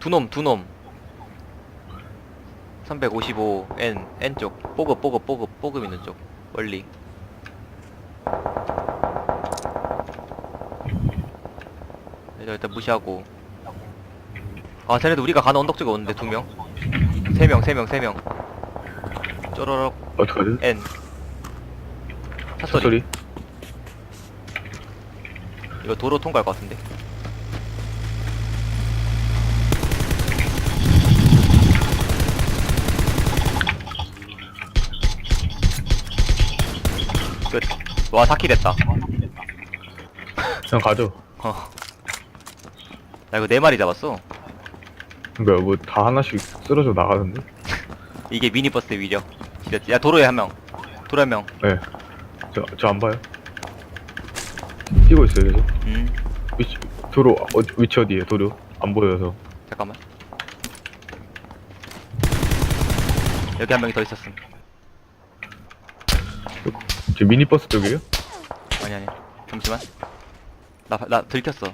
두놈 두놈. 355 N N쪽. 뽀급 뽀급 뽀급 뽀급 있는 쪽. 멀리. 일단 일단 무시하고. 아 쟤네도 우리가 가는 언덕 쪽에 오는데 두명. 세명 세명 세명. 쪼로록. 어떡하지? N. 찻소리. 소리? 이거 도로 통과할 것 같은데 끝와 4킬 했다 그냥 가죠. 어. 나 이거 4마리 잡았어 그니까 뭐다 하나씩 쓰러져 나가는데? 이게 미니버스의 위력 지렸지 야 도로에 한 명 도로에 한명 네. 저, 저 안 봐요. 뛰고 있어요, 계속. 음 위치, 도로, 어, 위치 어디에요, 도로? 안 보여서. 잠깐만 여기 한 명이 더 있었음 저 미니버스 쪽이에요? 아니 아니. 잠시만. 나, 나 들켰어